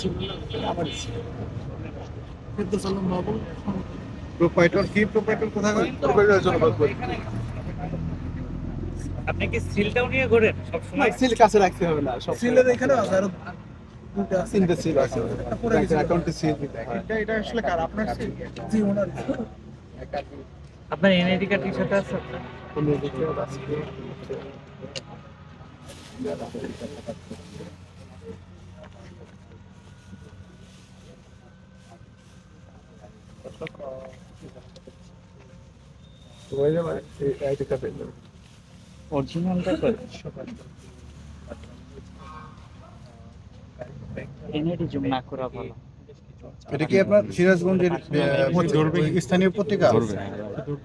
ছিল আমারই ছিল। বাবু প্রোপাইটর কি প্রোপাইটর কোথায় আপনি কি সিলটাও নিয়ে ঘোরেন? সবসময় সিল কাছে রাখতে হবে না সব সিলের এখানে আছে আরও আছে। সিল আছে। অ্যাকাউন্টে সিল দিতে এটা এটা আসলে কার? আপনার সিল? জি ওনারই আপনার এনআইডি কার্ড টি শার্ট আছে? কোনো দিকে আজকে। হয়ে যাবে আইডিটা পেয়ে যাবে অরিজিনালটা কই এনআইডি জুম না করা ভালো এটা কি আপনার সিরাজগঞ্জের স্থানীয় পত্রিকা?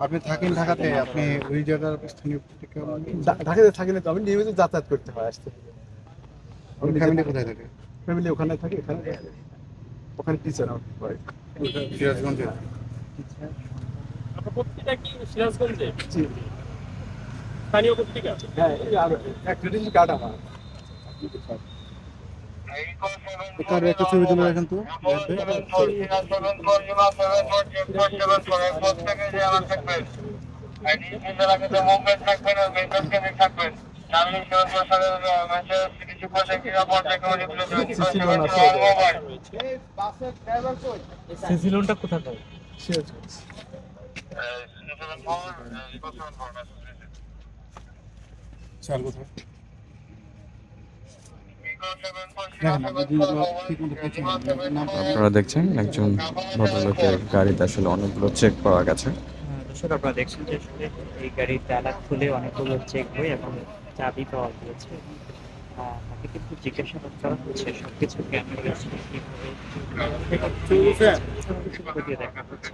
আপনি থাকেন ঢাকাতে আপনি ওই জায়গার স্থানীয় পত্রিকা? ঢাকাতে থাকি না তো আমি নিয়মিত যাতায়াত করতে হয় আসতে। ফ্যামিলি কোথায় থাকে? ফ্যামিলি ওখানে থাকি এখানে ওখানে টিচার সিরাজগঞ্জের আপনার পত্রিকা কি সিরাজগঞ্জে? স্থানীয় পত্রিকা? হ্যাঁ এই কার্ড আমার। কার একটা ছবি তুলে রাখেন তো। সিসি লোনটা কোথা সিরাজগঞ্জ কোথায়? আপনারা দেখছেন একজন ভদ্রলোকের গাড়িতে আসলে অনেকগুলো চেক পাওয়া গেছে। হ্যাঁ, দর্শক আপনারা দেখছেন যে আসলে এই গাড়ির তালা খুলে অনেকগুলো চেক হয়ে এবং চাবি পাওয়া গিয়েছে। তাকে কিন্তু জিজ্ঞাসাবাদ করা হচ্ছে সবকিছু কেন হয়েছে কীভাবে। সবকিছু দেখা হচ্ছে।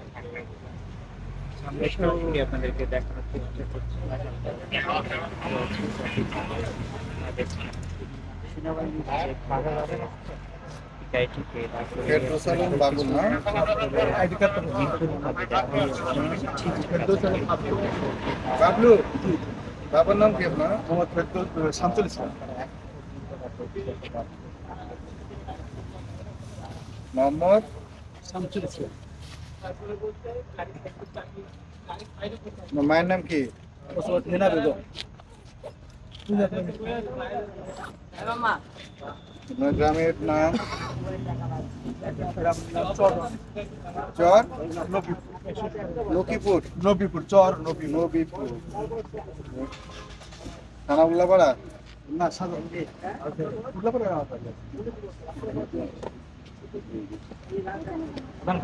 আমরা সরাসরি আপনাদেরকে দেখানোর চেষ্টা করছি। সেনাবাহিনীর যে কারাগারে গাড়িটিকে তারপরে ফেরদৌস আলম বাবুল বাবার নাম কি আপনার? মোহাম্মদ ফেরদৌস শামসুল ইসলাম। মোহাম্মদ? শামসুল ইসলাম মায়ের নাম কি? হেনা বেগম আপনার গ্রামের নাম? চর? লক্ষ্মীপুর। নবীপুর চর নবীপুর। নবীপুর। থানা উল্লাপাড়া? না সাধারণ উল্লাপাড়া আপনার বাড়ি